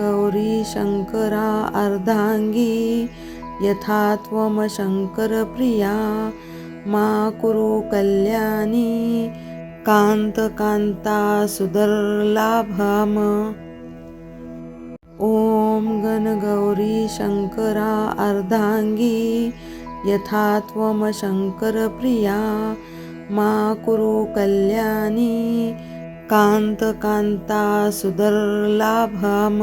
गौरी शङ्करा अर्धाङ्गी यथा त्वं मा कुरु कल्याणी कान्तकान्ता सुदर्लाभम्। ॐ गणगौरी शङ्करा अर्धाङ्गी यथा त्वमशङ्करप्रिया मा कुरु कल्याणी कान्तकान्ता सुदर्लाभम्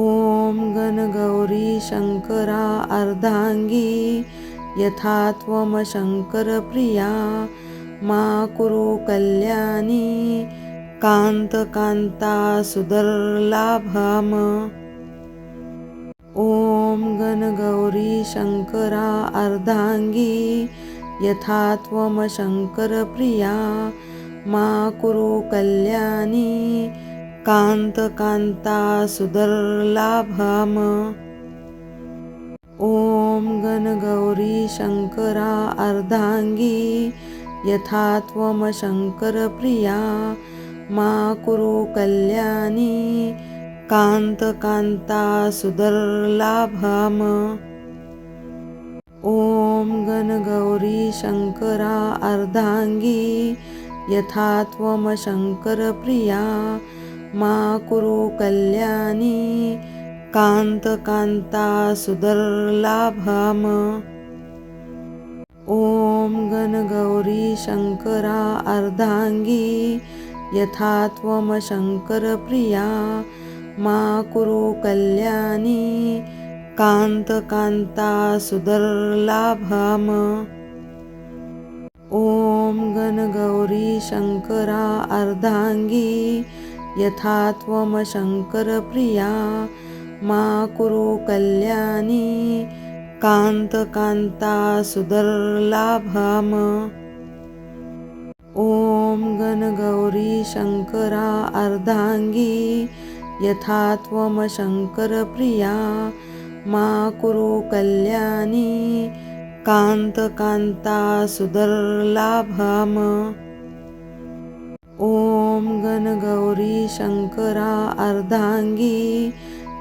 ॐ गणगौरी शङ्करा अर्धाङ्गी यथा त्वं मा कुरु कल्याणी कान्तकान्ता सुदर्लाभम् ॐ गणगौरी शङ्करा अर्धाङ्गी यथा त्वं मा कुरु कल्याणी कान्तकान्ता सुदर्लाभम् ॐ गणगौरी शङ्करा अर्धाङ्गी यथा त्वंशङ्करप्रिया मा कुरु कल्याणी कान्तकान्ता सुदर्लाभम् ॐ गणगौरी शङ्करा अर्धाङ्गी यथा त्वं शङ्करप्रिया मा कुरु कल्याणी कान्तकान्ता सुदर्लाभम्। ॐ गणगौरी शङ्करा अर्धाङ्गी यथा त्वं शङ्करप्रिया मा कुरु कल्याणी कान्तकान्ता सुदर्लाभाम। ॐ गणगौरी शङ्करा अर्धाङ्गी यथा त्वमशङ्करप्रिया मा कुरु कल्याणी कान्तकान्ता सुदर्लाभम्। ॐ गणगौरी शङ्करा अर्धाङ्गी यथा त्वं मा कुरु कल्याणी कान्तकान्ता सुदर्लाभम् ॐ गणगौरी शङ्करा अर्धाङ्गी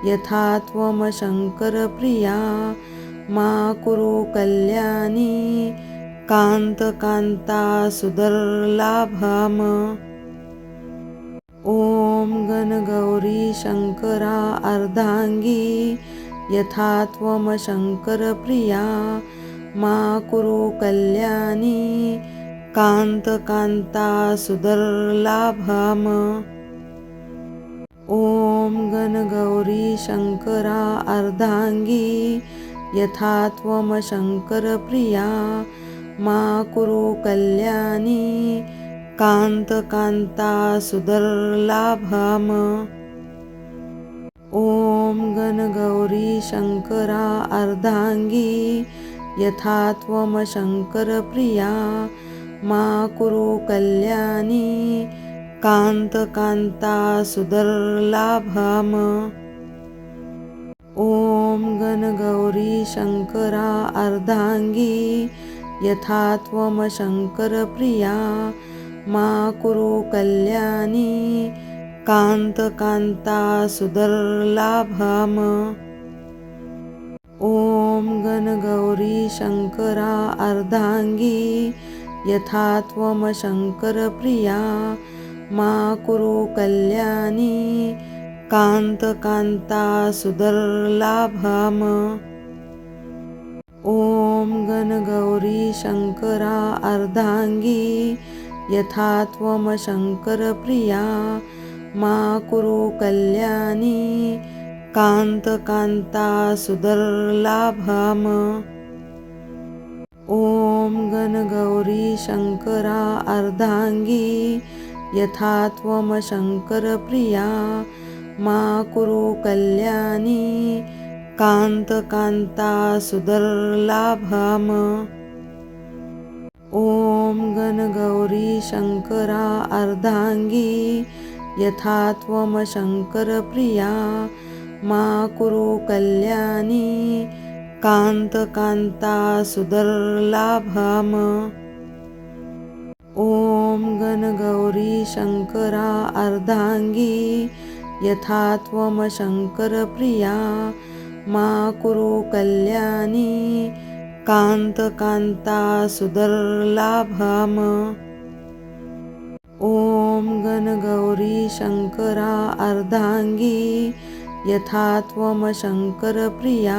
यथा त्वं शङ्करप्रिया मा कुरु कल्याणी कान्तकान्ता सुदर्लाभम् ॐ गणगौरी शङ्करा अर्धाङ्गी यथा त्वं मा कुरु कल्याणी। कान्तकान्ता सुदर्लाभम् ॐ गणगौरी शङ्करा अर्धाङ्गी यथा त्वंशङ्करप्रिया मा कुरु कल्याणी। कान्तकान्ता सुदर्लाभम् ॐ गणगौरी शङ्करा अर्धाङ्गी यथा त्वं शङ्करप्रिया मा कुरु कल्याणी कान्तकान्ता सुदर्लाभम्। ॐ गणगौरी शङ्करा अर्धाङ्गी यथा त्वं शङ्करप्रिया मा कुरु कल्याणी कान्तकान्ता सुदर्लाभम्। ॐ गणगौरी शङ्करा अर्धाङ्गी यथा त्वं मा कुरु कल्याणी कान्तकान्ता सुदर्लाभम्। ॐ गणगौरी शङ्करा अर्धाङ्गी यथा त्वं मा कुरु कल्याणी कान्तकान्ता सुदर्लाभम् ॐ गणगौरी शङ्करा अर्धाङ्गी यथा त्वं शङ्करप्रिया मा कुरु कल्याणी कान्तकान्ता सुदर्लाभम् ॐ गणगौरी शङ्करा अर्धाङ्गी यथा त्वं मा कुरु कल्याणी कान्तकान्ता सुदर्लाभम् ॐ गणगौरी शङ्करा अर्धाङ्गी यथा त्वंशङ्करप्रिया मा कुरु कल्याणी कान्तकान्ता सुदर्लाभम् ॐ गणगौरी शङ्करा अर्धाङ्गी यथा त्वं शङ्करप्रिया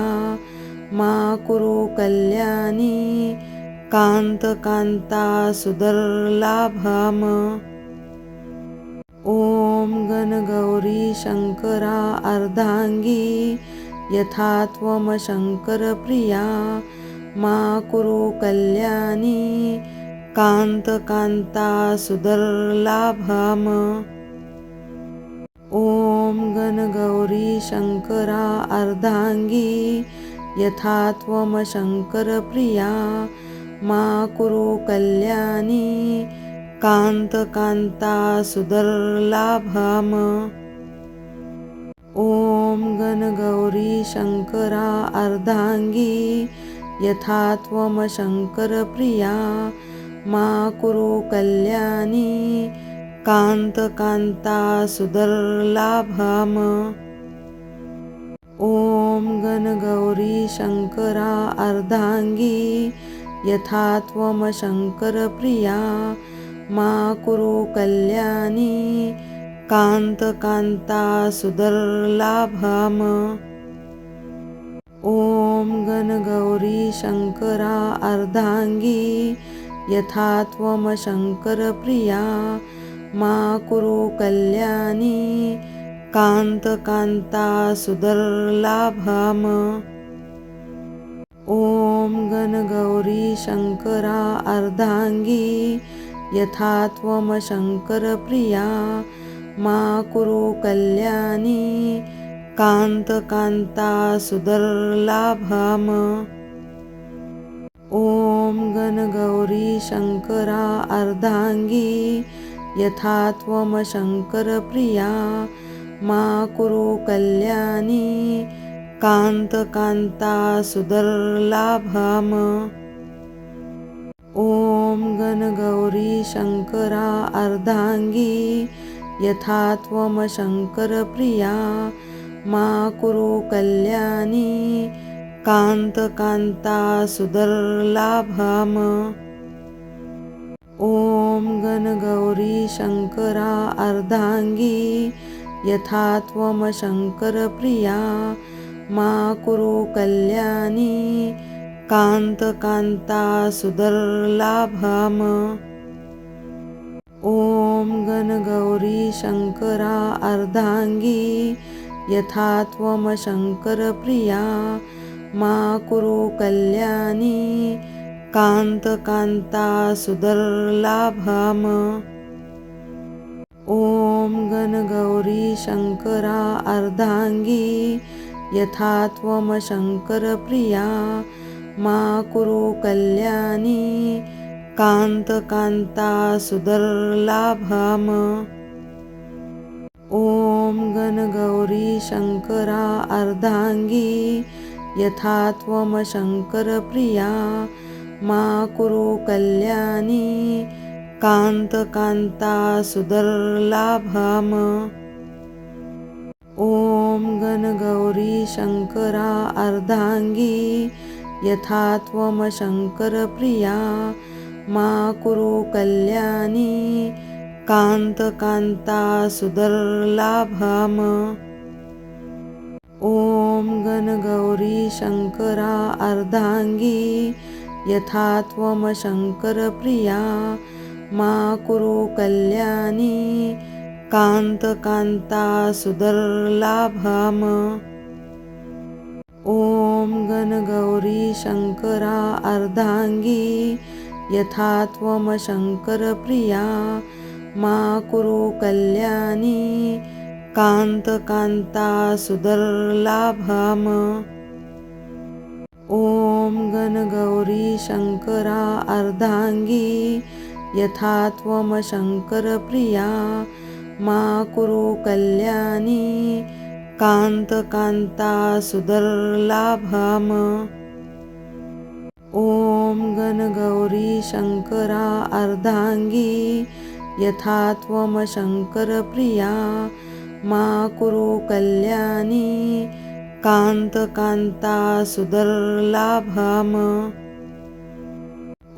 मा कुरु कल्याणी कान्तकान्ता सुदर्लाभम्। ॐ गणगौरी शङ्करा अर्धाङ्गी यथा त्वं शङ्करप्रिया मा कुरु कल्याणी कान्तकान्ता सुदर्लाभम्। ॐ गणगौरी शङ्करा अर्धाङ्गी यथा त्वमशङ्करप्रिया मा कुरु कल्याणी कान्तकान्ता सुदर्लाभम्। ॐ गणगौरी शङ्करा अर्धाङ्गी यथा त्वं मा कुरु कल्याणी कान्तकान्ता सुदर्लाभम् ॐ गणगौरी शङ्करा अर्धाङ्गी यथा त्वं मा कुरु कल्याणी कान्तकान्ता सुदर्लाभम् ॐ गणगौरी शङ्करा अर्धाङ्गी यथा त्वं मा कुरु कल्याणी कान्तकान्ता सुदर्लाभम् ॐ गणगौरी शङ्करा अर्धाङ्गी यथा त्वंशङ्करप्रिया मा कुरु कल्याणी कान्तकान्ता सुदर्लाभम् ॐ गणगौरी शङ्करा अर्धाङ्गी यथा त्वं शङ्करप्रिया मा कुरु कल्याणी कान्तकान्ता सुदर्लाभम्। ॐ गणगौरी शङ्करा अर्धाङ्गी यथा त्वं शङ्करप्रिया मा कुरु कल्याणी कान्तकान्ता सुदर्लाभम्। ॐ गणगौरी शङ्करा अर्धाङ्गी यथा त्वमशङ्करप्रिया मा कुरु कल्याणी कान्तकान्ता सुदर्लाभम्। ॐ गणगौरी शङ्करा अर्धाङ्गी यथा त्वमशङ्करप्रिया मा कुरु कल्याणी कांत कांता सुदर्लाभम्। ॐ गणगौरी शंकरा अर्धांगी यथा त्वं मा कुरु कल्याणी कान्तकान्ता सुदर्लाभम्। ॐ गणगौरी शंकरा अर्धांगी यथा त्वं मा कुरु कल्याणी कान्तकान्ता सुदर्लाभम् ॐ गणगौरी शङ्करा अर्धाङ्गी यथा त्वंशङ्करप्रिया मा कुरु कल्याणी कान्तकान्ता सुदर्लाभम् ॐ गणगौरी शङ्करा अर्धाङ्गी यथा त्वं शङ्करप्रिया मा कुरु कल्याणी कान्तकान्ता सुदर्लाभम्। ॐ गणगौरी शङ्करा अर्धाङ्गी यथा त्वं शङ्करप्रिया मा कुरु कल्याणी कान्तकान्ता सुदर्लाभम्। गणगौरी शङ्करा अर्धाङ्गी यथा त्वमशङ्करप्रिया मा कुरु कल्याणी कान्तकान्ता सुदर्लाभम्। ॐ गणगौरी शङ्करा अर्धाङ्गी यथा त्वमशङ्करप्रिया मा कुरु कल्याणी कांत कांता सुदर्लाभम।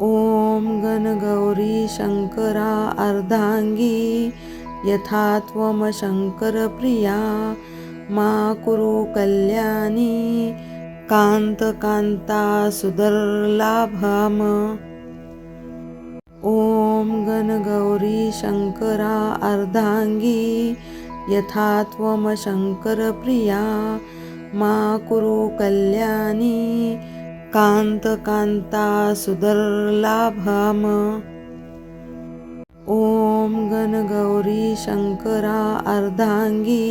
ॐ गणगौरी शंकरा अर्धांगी यथात्वम शंकर प्रिया। मा कुरु कल्याणी कान्तकान्ता सुदर्लाभम। ॐ गणगौरी शंकरा अर्धांगी यथात्वम शंकर प्रिया। मा कुरु कल्याणी कान्तकान्ता सुदर्लाभम ॐ गणगौरी शङ्करा अर्धाङ्गी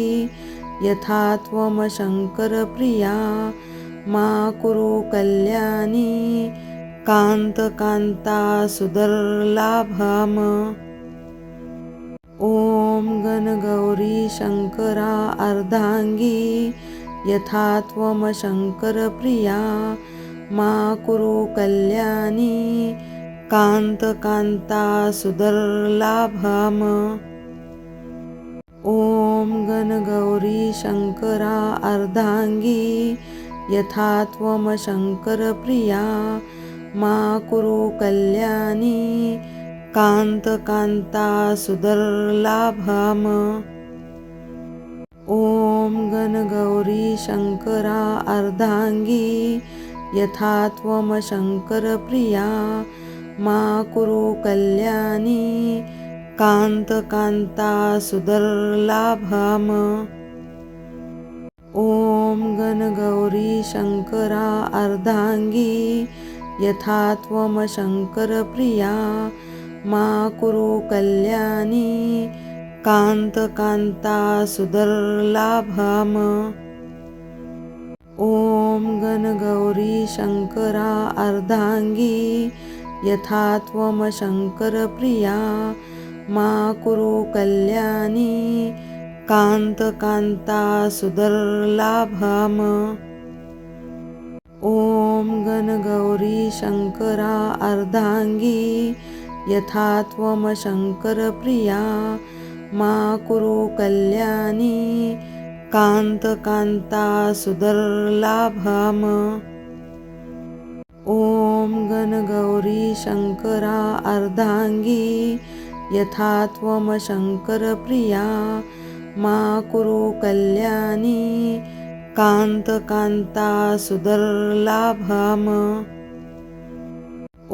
यथा त्वमशङ्करप्रिया मा कुरु कल्याणी कान्तकान्ता सुदर्लाभम ॐ गणगौरी शङ्करा अर्धाङ्गी यथा त्वं शङ्करप्रिया मा कुरु कल्याणी कान्तकान्ता सुदर्लाभम। ॐ गणगौरी शङ्करा अर्धाङ्गी यथा त्वं शङ्करप्रिया मा कुरु कल्याणी कान्तकान्ता सुदर्लाभाम। ॐ गणगौरी शङ्करा अर्धाङ्गी यथा त्वं मा कुरु कल्याणी कान्तकान्ता सुदर्लाभाम। ॐ गणगौरी शङ्करा अर्धाङ्गी यथा त्वं मा कुरु कल्याणी कान्तकान्ता सुदर्लाभम। ॐ गणगौरी शङ्करा अर्धाङ्गी यथा त्वं मा कुरु कल्याणी कान्तकान्ता सुदर्लाभम। ॐ गणगौरी शङ्करा अर्धाङ्गी यथा त्वं मा कुरु कल्याणी कान्तकान्ता सुदर्लाभम ॐ गणगौरी शङ्करा अर्धाङ्गी यथा त्वंशङ्करप्रिया मा कुरु कल्याणी कान्तकान्ता सुदर्लाभम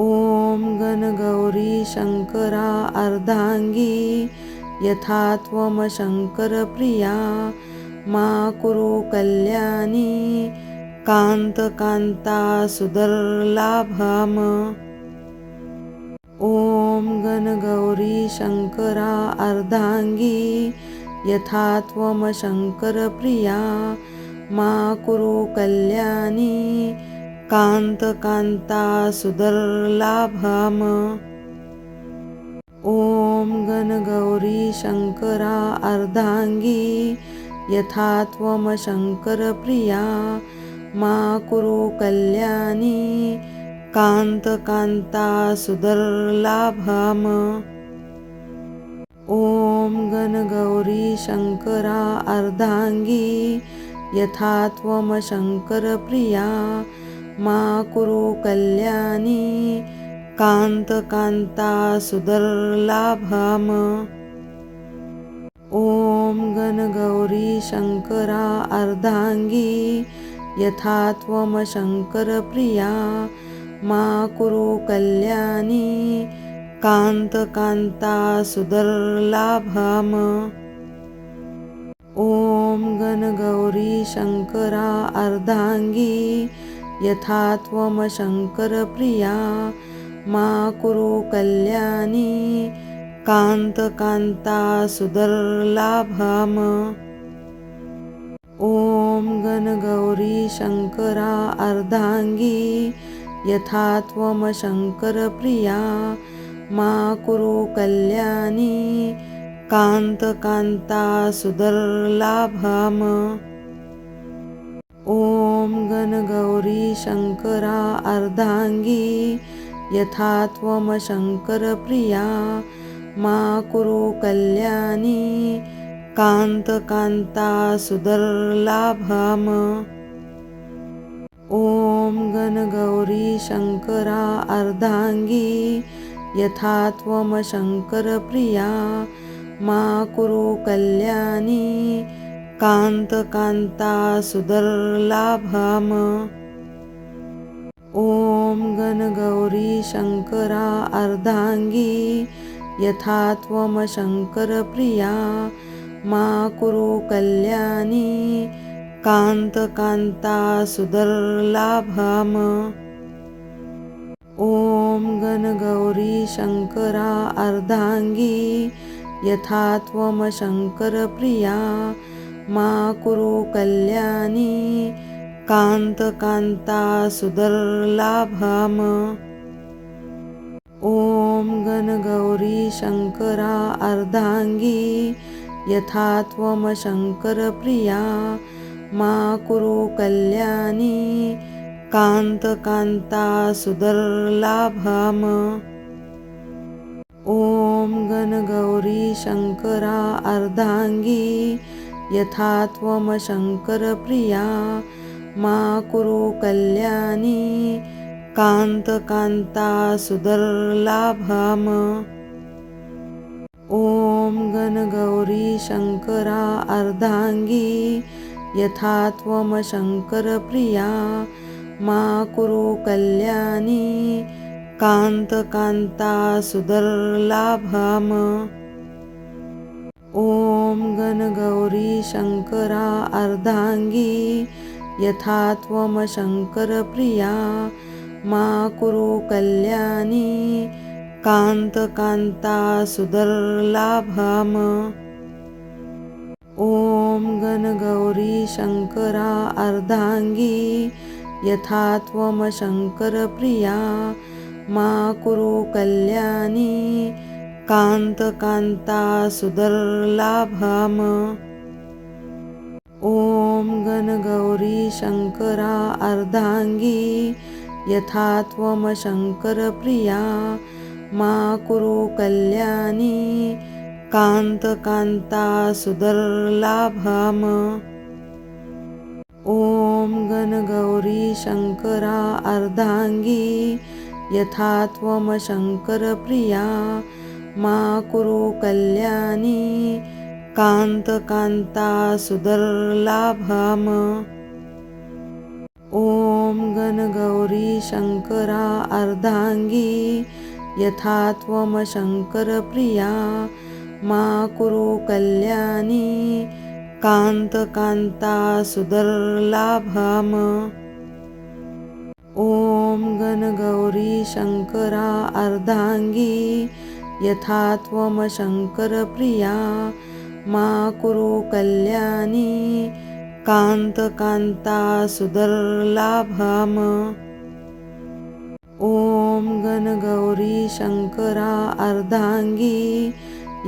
ॐ गणगौरी शङ्करा अर्धाङ्गी यथा त्वं शङ्करप्रिया मा कुरु कल्याणी कान्तकान्ता सुदर्लाभम। ॐ गणगौरी शङ्करा अर्धाङ्गी यथा त्वं शङ्करप्रिया मा कुरु कल्याणी कान्तकान्ता सुदर्लाभाम। ॐ गणगौरी शङ्करा अर्धाङ्गी यथा त्वमशङ्करप्रिया मा कुरु कल्याणी कान्तकान्ता सुदर्लाभाम। ॐ गणगौरी शङ्करा अर्धाङ्गी यथा त्वमशङ्करप्रिया मा कुरु कल्याणी कान्तकान्ता सुदर्लाभम ॐ गणगौरी शङ्करा अर्धाङ्गी यथा त्वं शङ्करप्रिया मा कुरु कल्याणी कान्तकान्ता सुदर्लाभम ॐ गणगौरी शङ्करा अर्धाङ्गी यथा त्वं मा कुरु कल्याणी। कान्तकान्ता सुदर्लाभम ॐ गणगौरी शङ्करा अर्धाङ्गी यथा त्वंशङ्करप्रिया मा कुरु कल्याणी। कान्तकान्ता सुदर्लाभम ॐ गणगौरी शङ्करा अर्धाङ्गी यथा त्वं शङ्करप्रिया मा कुरु कल्याणी कान्तकान्ता सुदर्लाभाम। ॐ गणगौरी शङ्करा अर्धाङ्गी यथा त्वं शङ्करप्रिया मा कुरु कल्याणी कान्तकान्ता सुदर्लाभाम। ॐ मा सुदर्लाभाम ॐ गणगौरी शङ्करा अर्धाङ्गी यथा त्वमशङ्करप्रिया मा कुरु कल्याणी कान्तकान्ता सुदर्लाभाम। ॐ गणगौरी शङ्करा अर्धाङ्गी यथा त्वमशङ्करप्रिया मा कुरु कल्याणी कांतकांता सुदर्लाभाम ॐ गणगौरी शङ्करा अर्धाङ्गी यथा त्वं शङ्करप्रिया मा कुरु कल्याणी कान्तकान्ता सुदर्लाभाम ॐ गणगौरी शङ्करा अर्धाङ्गी यथा त्वमशङ्करप्रिया मा कुरु कल्याणी कान्तकान्ता सुदर्लाभाम ॐ गणगौरी शङ्करा अर्धाङ्गी यथा त्वंशङ्करप्रिया मा कुरु कल्याणी कान्तकान्ता सुदर्लाभाम ॐ गणगौरी शङ्करा अर्धाङ्गी यथा त्वं शङ्करप्रिया मा कुरु कल्याणी कान्तकान्ता सुदर्लाभाम। ॐ गणगौरी शङ्करा अर्धाङ्गी यथा त्वं शङ्करप्रिया मा कुरु कल्याणी कान्तकान्ता सुदर्लाभाम। ॐ गणगौरी शङ्करा अर्धाङ्गी यथा त्वं मा कुरु कल्याणी कान्तकान्ता सुदर्लाभाम। ॐ गणगौरी शङ्करा अर्धाङ्गी यथा त्वं मा कुरु कल्याणी कान्तकान्ता सुदर्लाभाम ॐ गणगौरी शंकरा अर्धांगी यथात्वम शंकर प्रिया मा कुरु कल्याणी कांत कांता ॐ गणगौरी शङ्करा अर्धाङ्गी यथा त्वं सुदर्लाभाम गणगौरी मा कुरु कल्याणी कान्तकान्ता सुदर्लाभाम ॐ गणगौरी शङ्करा अर्धाङ्गी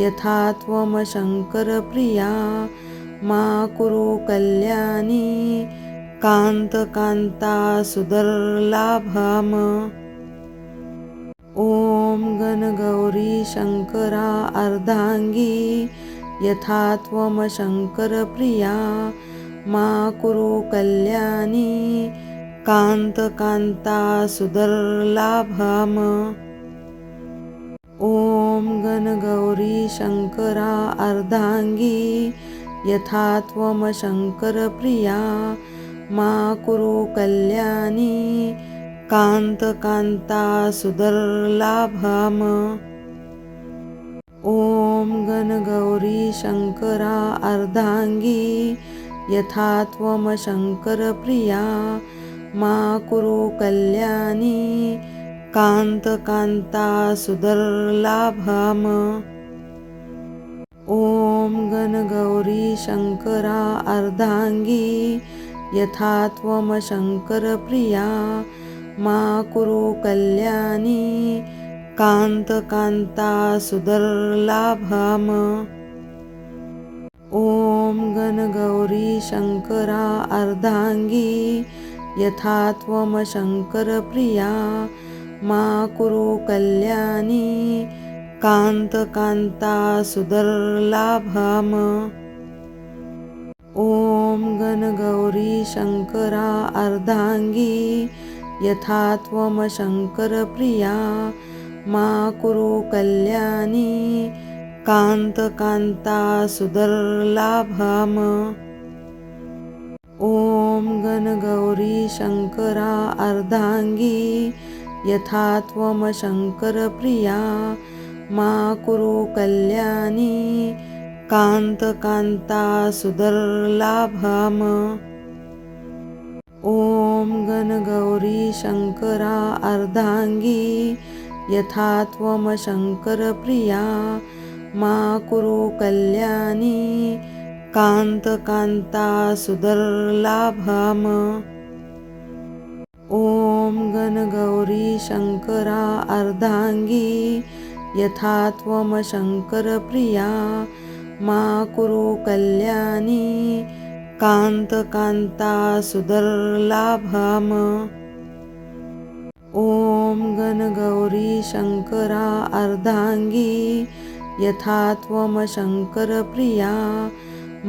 यथा त्वंशङ्करप्रिया मा कुरु कल्याणी कान्तकान्ता सुदर्लाभाम ॐ गणगौरी शङ्करा अर्धाङ्गी यथा त्वं शङ्करप्रिया मा कुरु कल्याणी कान्तकान्ता सुदर्लाभाम। ॐ गणगौरी शङ्करा अर्धाङ्गी यथा त्वं शङ्करप्रिया मा कुरु कल्याणी कान्तकान्ता सुदर्लाभाम। ॐ गणगौरी शङ्करा अर्धाङ्गी यथा त्वं मा कुरु कल्याणी कान्तकान्ता सुदर्लाभाम। ॐ गणगौरी शङ्करा अर्धाङ्गी यथा त्वमशङ्करप्रिया मा कुरु कल्याणी कांत कांता सुदर्लाभम ॐ गणगौरी शङ्करा अर्धाङ्गी यथा त्वमशङ्करप्रिया मा कुरु कल्याणी कान्तकान्ता सुदर्लाभम ॐ गणगौरी शङ्करा अर्धाङ्गी यथा त्वमशङ्करप्रिया मा कुरु कल्याणी। कान्तकान्ता सुदर्लाभम ॐ गणगौरी शङ्करा अर्धाङ्गी यथा त्वमशङ्करप्रिया मा कुरु कल्याणी। कान्तकान्ता सुदर्लाभम ॐ गणगौरी शङ्करा अर्धाङ्गी यथा त्वमशङ्करप्रिया मा कुरु कल्याणी कान्तकान्ता सुदर्लाभम। ॐ गणगौरी शङ्करा अर्धाङ्गी यथा त्वमशङ्करप्रिया मा कुरु कल्याणी कान्तकान्ता सुदर्लाभम। ॐ गणगौरी शङ्करा अर्धाङ्गी यथा त्वमशङ्करप्रिया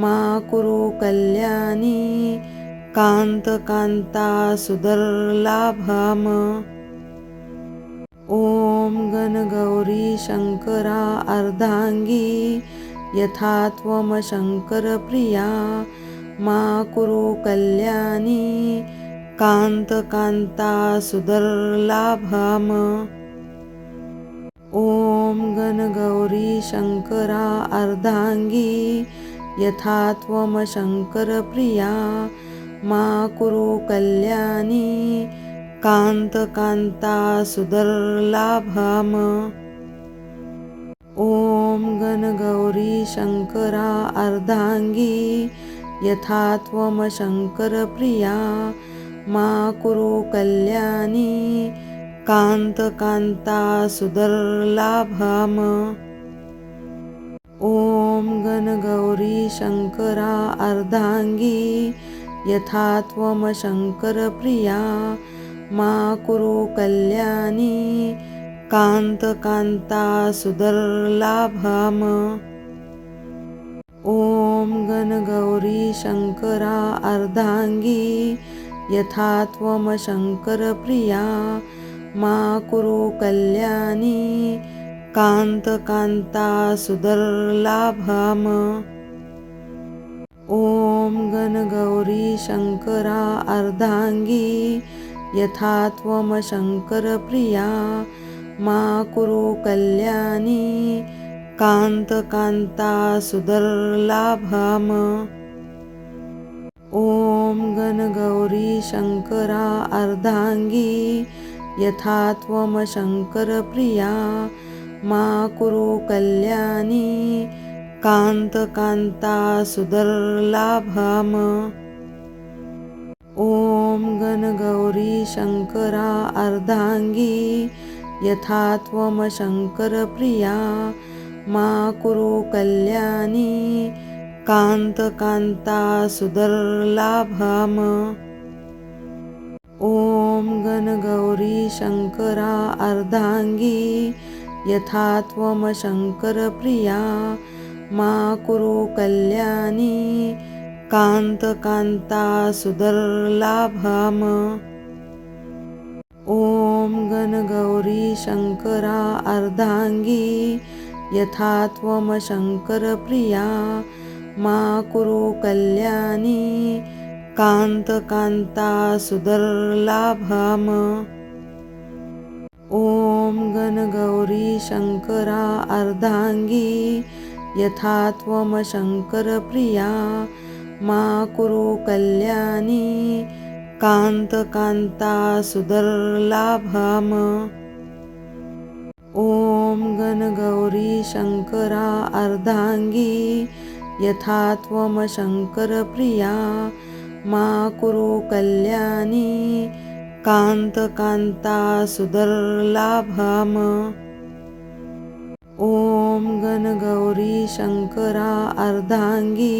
मा कुरु कल्याणी कान्तकान्ता सुदर्लाभाम। ॐ गणगौरी शङ्करा अर्धाङ्गी यथा त्वमशङ्करप्रिया मा कुरु कल्याणी कांत कांता सुदर्लाभम। ॐ गणगौरी शङ्करा अर्धाङ्गी यथा त्वमशङ्करप्रिया मा कुरु कल्याणी कान्तकान्ता सुदर्लाभम ॐ गणगौरी शङ्करा अर्धाङ्गी यथा त्वमशङ्करप्रिया मा कुरु कल्याणी कान्तकान्ता सुदर्लाभम ॐ गणगौरी शङ्करा अर्धाङ्गी यथा त्वमशङ्करप्रिया मा कुरु कल्याणी कान्तकान्ता सुदर्लाभम ॐ गणगौरी शङ्करा अर्धाङ्गी यथा त्वमशङ्करप्रिया मा कुरु कल्याणी कान्तकान्ता सुदर्लाभम। ॐ गणगौरी शङ्करा अर्धाङ्गी यथा त्वमशङ्करप्रिया मा कुरु कल्याणी कान्तकान्ता सुदर्लाभम। ॐ गणगौरी शङ्करा अर्धाङ्गी यथा त्वमशङ्करप्रिया मा कुरु कल्याणी कान्तकान्ता सुदर्लाभम। ॐ गणगौरी शङ्करा अर्धाङ्गी यथा त्वमशङ्करप्रिया मा कुरु कल्याणी सुदर्लाभम ॐ गणगौरी शङ्करा अर्धाङ्गी यथा त्वमशङ्करप्रिया मा कुरु कल्याणी कान्तकान्ता सुदर्लाभम ॐ गणगौरी शङ्करा अर्धाङ्गी यथा त्वमशङ्करप्रिया मा कुरु कल्याणी कान्तकान्ता सुदर्लाभम ॐ गणगौरी शङ्करा अर्धाङ्गी यथा त्वमशङ्करप्रिया मा कुरु कल्याणी कान्तकान्ता सुदर्लाभम ॐ ॐ गणगौरी शङ्करा अर्धाङ्गी यथा त्वं शङ्करप्रिया मा कुरु कल्याणी कान्तकान्ता सुदर्लाभम्। ॐ गणगौरी शङ्करा अर्धाङ्गी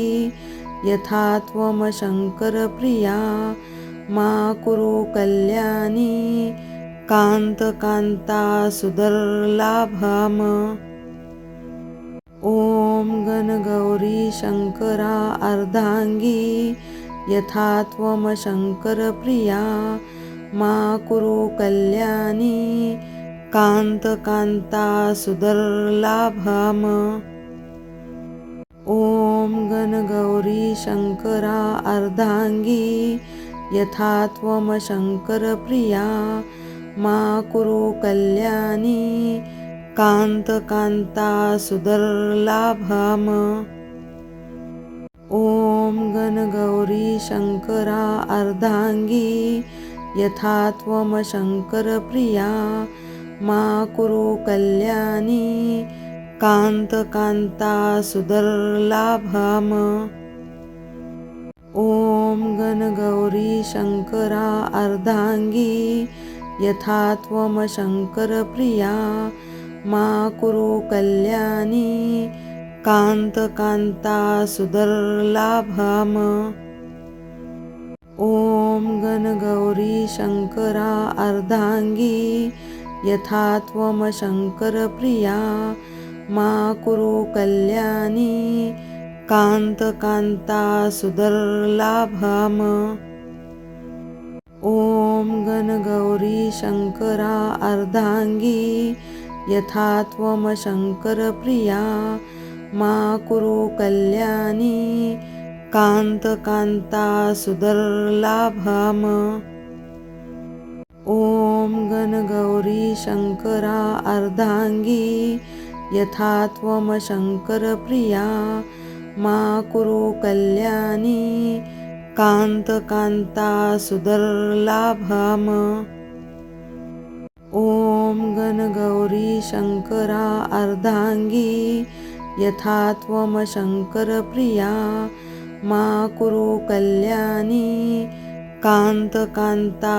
यथा त्वं शङ्करप्रिया मा कुरु कल्याणी कान्तकान्ता सुदर्लाभम्। ॐ गणगौरी शङ्करा अर्धाङ्गी यथा त्वं शङ्करप्रिया मा कुरु कल्याणी कान्तकान्ता सुदर्लाभम्। ॐ गणगौरी शङ्करा अर्धाङ्गी यथा त्वं शङ्करप्रिया मा कुरु कल्याणी कान्तकान्ता सुदर्लाभम् ॐ गणगौरी शङ्करा अर्धाङ्गी यथा त्वं मा कुरु कल्याणी. कान्तकान्ता सुदर्लाभम् ॐ गणगौरी शङ्करा अर्धाङ्गी यथा त्वं मा कुरु कल्याणी कान्तकान्ता सुदर्लाभम् ॐ गणगौरी शङ्करा अर्धाङ्गी यथा त्वंशङ्करप्रिया मा कुरु कल्याणी कान्तकान्ता सुदर्लाभम् ॐ गणगौरी शङ्करा अर्धाङ्गी यथा त्वं शङ्करप्रिया मा कुरु कल्याणी कान्तकान्ता सुदर्लाभम्। ॐ गणगौरी शङ्करा अर्धाङ्गी यथा त्वं शङ्करप्रिया मा कुरु कल्याणी कान्तकान्ता सुदर्लाभम्। ॐ गणगौरी शङ्करा अर्धाङ्गी यथा त्वं शङ्करप्रिया मा कुरु कल्याणी कान्तकान्ता